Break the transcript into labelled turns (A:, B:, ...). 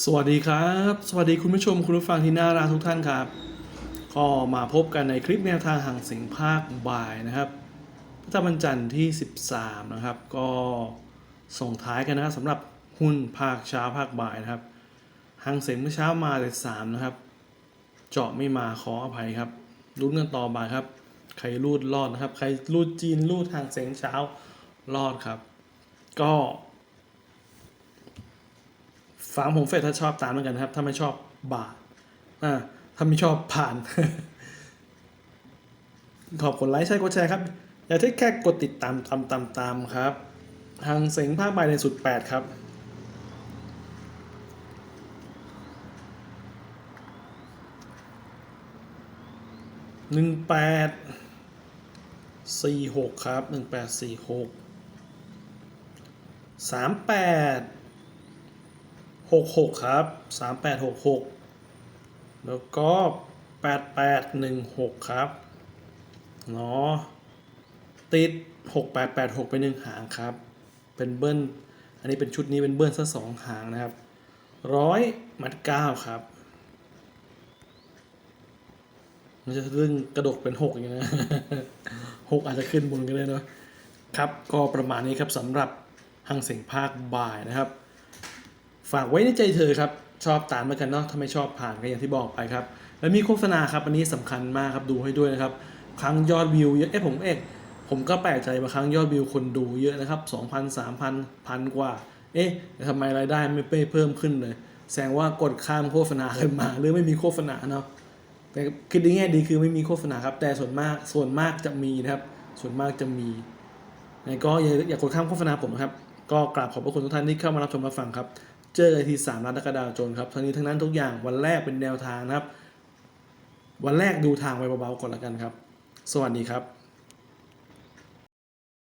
A: สวัสดีครับ สวัสดีคุณผู้ชมคุณผู้ฟังที่น่ารักทุกท่านครับ ก็มาพบกันในคลิปแนวทางห่างเสียงภาคบ่ายนะครับพระธรรมจันทร์ที่ 13 นะครับ ก็ส่งท้ายกันนะครับสำหรับหุ้นภาคเช้าภาคบ่ายนะครับห่างเสียงเมื่อเช้ามาแต่สามนะครับ เจาะไม่มาขออภัยครับรุ้นกันต่อบ่ายครับ ใครรูดรอดนะครับ ใครรูดจีนรูดห่างเสียงเช้ารอดครับ ก็ ฟังผมเฟซถ้าชอบตามเหมือนกันนะครับ ถ้าไม่ชอบบาทอ่าถ้าไม่ชอบผ่าน ขอบกดไลค์ใช่กดแชร์ครับ อย่าที่แค่กดติดตามตามตามตามครับ ทางเสียงภาคบ่ายในสุด 8 ครับหนึ่งแปดสี่หกครับหนึ่งแปดสี่หกสามแปด หกหกครับสามแปดหกหกแล้วก็แปดแปดหนึ่งหกครับเนาะติดหกแปดแปดหกไปหนึ่งหางครับ เป็นเบิ้ลอันนี้เป็นชุดนี้เป็นเบิ้ลซะสองหางนะครับร้อยมัดเก้าครับ มันจะเรื่องกระดกเป็นหกอย่างเงี้ยหกอาจจะขึ้นบนก็ได้เนอะครับ ก็ประมาณนี้ครับสำหรับหังเสียงภาคบ่ายนะครับ ฝากไว้ในใจเธอครับ ชอบตามมากันเนาะถ้าไม่ชอบผ่านก็อย่างที่บอกไปครับ แล้วมีโฆษณาครับอันนี้สำคัญมากครับดูให้ด้วยนะครับครั้งยอดวิวเยอะเอ้ผมเอกผมก็แปลกใจบางครั้งยอดวิวคนดูเยอะนะครับ2,000 3,000พันกว่า เอ๊ะทำไมรายได้ไม่เพิ่มขึ้นเลย แสดงว่ากดข้ามโฆษณาขึ้นมา หรือไม่มีโฆษณาเนาะแต่คือในแง่ดีคือไม่มีโฆษณาครับ แต่ส่วนมากส่วนมากจะมีนะครับ ส่วนมากจะมีไงก็อย่าอย่ากดข้ามโฆษณาผมนะครับ ก็กราบขอบพระคุณทุกท่านที่เข้ามารับชมรับฟังครับ เจอกันที่สามรัตกระดาวจนครับ ทั้งนี้ทั้งนั้นทุกอย่างวันแรกเป็นแนวทางนะครับ วันแรกดูทางไว้เบาๆก่อนละกันครับ สวัสดีครับ